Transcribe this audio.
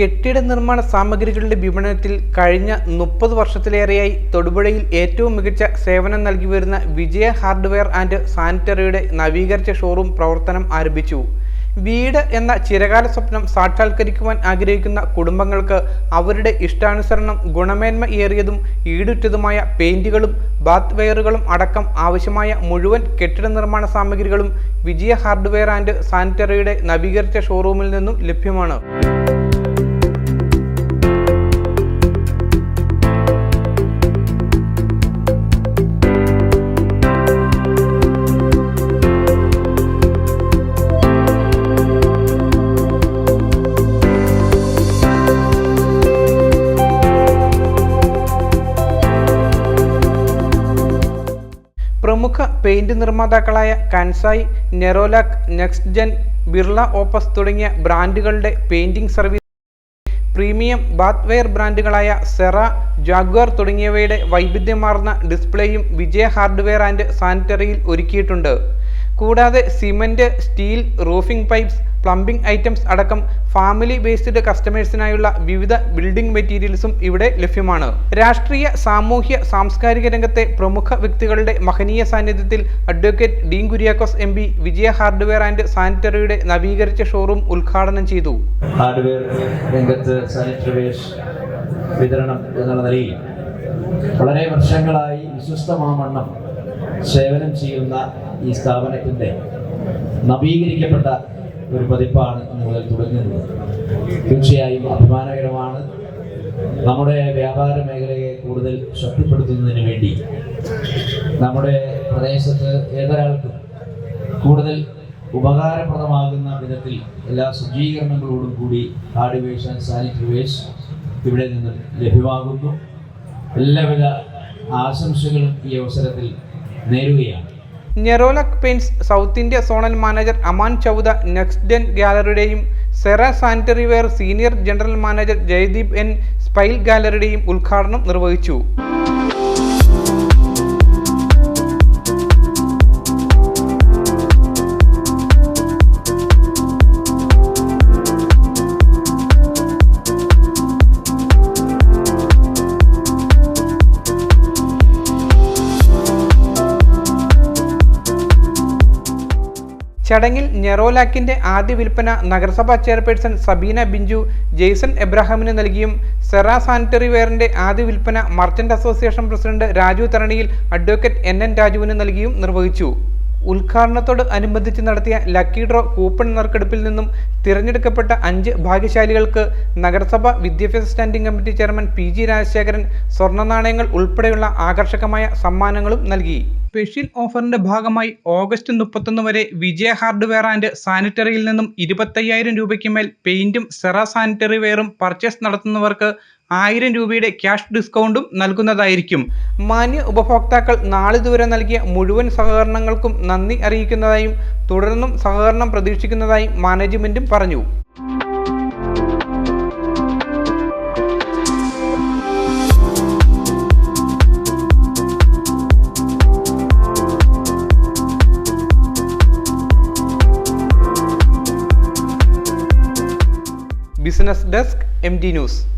കെട്ടിട നിർമ്മാണ സാമഗ്രികളുടെ വിപണനത്തിൽ കഴിഞ്ഞ മുപ്പത് വർഷത്തിലേറെയായി തൊടുപുഴയിൽ ഏറ്റവും മികച്ച സേവനം നൽകി വരുന്ന വിജയ ഹാർഡ്വെയർ ആൻഡ് സാനിറ്ററിയുടെ നവീകരിച്ച ഷോറൂം പ്രവർത്തനം ആരംഭിച്ചു. വീട് എന്ന ചിരകാല സ്വപ്നം സാക്ഷാത്കരിക്കുവാൻ ആഗ്രഹിക്കുന്ന കുടുംബങ്ങൾക്ക് അവരുടെ ഇഷ്ടാനുസരണം ഗുണമേന്മ ഏറിയതും ഈടുറ്റതുമായ പെയിന്റുകളും ബാത്ത് വെയറുകളും അടക്കം ആവശ്യമായ മുഴുവൻ കെട്ടിട നിർമ്മാണ സാമഗ്രികളും വിജയ ഹാർഡ്വെയർ ആൻഡ് സാനിറ്ററിയുടെ നവീകരിച്ച ഷോറൂമിൽ നിന്നും ലഭ്യമാണ്. പ്രമുഖ paint നിർമ്മാതാക്കളായ Kansai Nerolac next gen Birla Opus തുടങ്ങിയ ബ്രാൻഡുകളുടെ പെയിന്റിംഗ് സർവീസ് പ്രീമിയം ബാത്ത്വെയർ ബ്രാൻഡുകളായ സെറ ജാഗ്വർ തുടങ്ങിയവയുടെ വൈവിധ്യമാർന്ന ഡിസ്പ്ലേയും വിജയ ഹാർഡ്വെയർ ആൻഡ് സാനിറ്ററിയിൽ ഒരുക്കിയിട്ടുണ്ട്. കൂടാതെ cement steel roofing pipes plumbing items അടക്കം ഫാമിലി ബേസ്ഡ് കസ്റ്റമേഴ്സിനായുള്ള വിവിധ ബിൽഡിംഗ് മെറ്റീരിയൽസും ഇവിടെ ലഭ്യമാണ്. രാഷ്ട്രീയ സാമൂഹ്യ സാംസ്കാരിക രംഗത്തെ പ്രമുഖ വ്യക്തികളുടെ മഹനീയ സാന്നിധ്യത്തിൽ advocate Dean Kuriakose M P Vijaya hardware and സാനിറ്ററിയുടെ നവീകരിച്ച ഷോറൂം ഉദ്ഘാടനം ചെയ്തു. ഹാർഡ്വെയർ രംഗത്ത് വിതരണം എന്നുള്ള നിലയിൽ വളരെ വർഷങ്ങളായി വിശ്വസ്തമാമണ്ണം സേവനം ചെയ്യുന്ന ഈ സ്ഥാപനത്തിന്റെ നവീകരിക്കപ്പെട്ട ഒരു പതിപ്പാണ് ഇന്ന് മുതൽ തുടങ്ങുന്നത്. തീർച്ചയായും അഭിമാനകരമാണ്. നമ്മുടെ വ്യാപാര മേഖലയെ കൂടുതൽ ശക്തിപ്പെടുത്തുന്നതിന് വേണ്ടി നമ്മുടെ പ്രദേശത്ത് ഏതൊരാൾക്കും കൂടുതൽ ഉപകാരപ്രദമാകുന്ന വിധത്തിൽ എല്ലാ സജ്ജീകരണങ്ങളോടും കൂടി ഹാർഡ്വെയർസ് ആൻഡ് സാനിറ്ററി വേസ്റ്റ് ഇവിടെ നിന്ന് ലഭ്യമാകുന്നു. എല്ലാവിധ ആശംസകളും ഈ അവസരത്തിൽ നേരുകയാണ്. Nerolac paints South India zonal manager Aman Chawda next gen ഗാലറിയുടെയും Cera sanitary ware senior general manager Jaideep N spell ഗാലറിയുടെയും ഉദ്ഘാടനം നിർവഹിച്ചു. ചടങ്ങിൽ ഞെറോലാക്കിന്റെ ആദ്യ വിൽപ്പന നഗരസഭാ ചെയർപേഴ്സൺ സബീന ബിഞ്ചു ജെയ്സൺ എബ്രാഹാമിന് നൽകിയും സെറ സാനിറ്ററി വെയറിന്റെ ആദ്യ വിൽപ്പന മർച്ചന്റ് അസോസിയേഷൻ പ്രസിഡന്റ് രാജു തരണിയിൽ അഡ്വക്കേറ്റ് എൻ എൻ രാജുവിന് നൽകിയും നിർവഹിച്ചു. ഉദ്ഘാടനത്തോട് അനുബന്ധിച്ച് നടത്തിയ ലക്കി ഡ്രോ കൂപ്പൺ നറുക്കെടുപ്പിൽ നിന്നും തിരഞ്ഞെടുക്കപ്പെട്ട അഞ്ച് ഭാഗ്യശാലികൾക്ക് നഗരസഭ വിദ്യാഭ്യാസ standing committee chairman P G Rajasekharan സ്വർണ നാണയങ്ങൾ ഉൾപ്പെടെയുള്ള ആകർഷകമായ സമ്മാനങ്ങളും നൽകി. സ്പെഷ്യൽ ഓഫറിന്റെ ഭാഗമായി ഓഗസ്റ്റ് മുപ്പത്തൊന്ന് വരെ വിജയ ഹാർഡ്വെയർ ആൻഡ് സാനിറ്ററിയിൽ നിന്നും ഇരുപത്തയ്യായിരം രൂപയ്ക്ക് മേൽ പെയിന്റും സെറ സാനിറ്ററി വെയറും പർച്ചേസ് നടത്തുന്നവർക്ക് ആയിരം രൂപയുടെ ക്യാഷ് ഡിസ്കൗണ്ടും നൽകുന്നതായിരിക്കും. മാന്യ ഉപഭോക്താക്കൾ നാളിതുവരെ നൽകിയ മുഴുവൻ സഹകരണങ്ങൾക്കും നന്ദി അറിയിക്കുന്നതായും തുടർന്നും സഹകരണം പ്രതീക്ഷിക്കുന്നതായും മാനേജ്മെന്റും പറഞ്ഞു. Business desk M news